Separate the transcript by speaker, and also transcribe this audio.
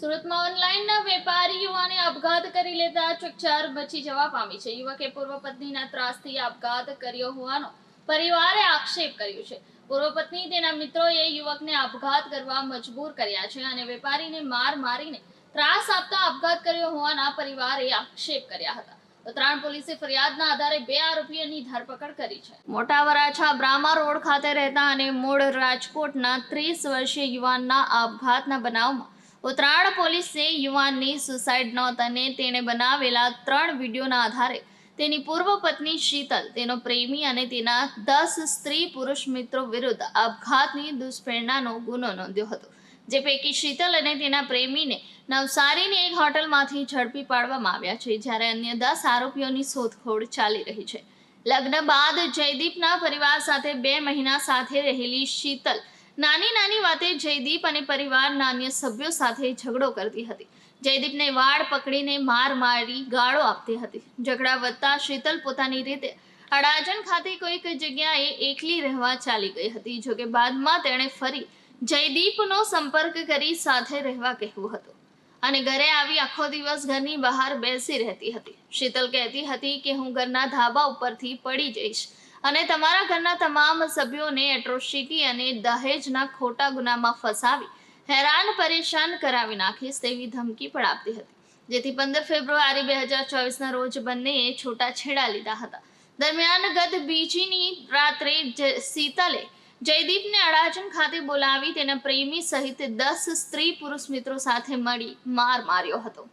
Speaker 1: સુરતમાં ઓનલાઈનના વેપારી યુવાને આપઘાત કરી લેતા ચકચાર મચી જવા પામી છે. યુવકે પૂર્વ પત્નીના ત્રાસથી આપઘાત કર્યો હોવાનો પરિવારે આક્ષેપ કર્યો છે. પૂર્વ પત્ની તેના મિત્રોએ યુવકને આપઘાત કરવા મજબૂર કર્યા છે અને વેપારીને માર મારીને ત્રાસ આપતા આપઘાત કર્યો હોવાના પરિવારે આક્ષેપ કર્યા હતા. ઉત્તરાયણ પોલીસે ફરિયાદના આધારે બે આરોપીઓની ધરપકડ કરી છે. મોટા વરાછા બ્રામા રોડ ખાતે રહેતા અને મૂળ રાજકોટના ત્રીસ વર્ષીય યુવાનના આપઘાતના બનાવમાં ઉત્તરાયણ પોલીસે યુવાનની સુસાઇડ નોટ અને તેણે બનાવેલા ત્રણ વિડીયોના આધારે તેની પૂર્વ પત્ની શીતલ, તેનો પ્રેમી અને તેના દસ સ્ત્રી પુરુષ મિત્રો વિરુદ્ધ આપઘાતની દુષ્પ્રેરણાનો ગુનો નોંધ્યો હતો, જે પૈકી શીતલ અને તેના પ્રેમીને નવસારીની એક હોટલમાંથી ઝડપી પાડવામાં આવ્યા છે, જ્યારે અન્ય દસ આરોપીઓની શોધખોળ ચાલી રહી છે. લગ્ન બાદ જયદીપના પરિવાર સાથે બે મહિના સાથે રહેલી શીતલ નાની નાની વાતે જયદીપ અને પરિવારના અન્ય સભ્યો સાથે ઝઘડો કરતી હતી. જયદીપને વાળ પકડીને માર મારી ગાળો આપતી હતી. ઝઘડા વધતા શીતલ પોતાની રીતે અડાજણ ખાતે કોઈક જગ્યાએ એકલી રહેવા ચાલી ગઈ હતી, જોકે બાદમાં તેણે ફરી જયદીપનો સંપર્ક કરી સાથે રહેવા કહેવું હતું. અને ઘરે આવી આખો દિવસ ઘરની બહાર બેસી રહેતી હતી. શીતલ કહેતી હતી કે હું ઘરના ધાબા ઉપરથી પડી જઈશ. અને તમારા ઘરના તમામ સભ્યોને એટ્રોસિટી અને દહેજના ખોટા ગુનામાં ફસાવી, હેરાન પરેશાન કરાવી નાખીશ તેવી ધમકી પણ આપતી હતી. જેથી પંદર ફેબ્રુઆરી બે હજાર ચોવીસના રોજ બંનેએ છૂટાછેડા લીધા હતા. દરમિયાન ગત બીજીની રાત્રે શીતલે જયદીપને અડાજણ ખાતે બોલાવી તેના પ્રેમી સહિત દસ સ્ત્રી પુરુષ મિત્રો સાથે મળી માર માર્યો હતો.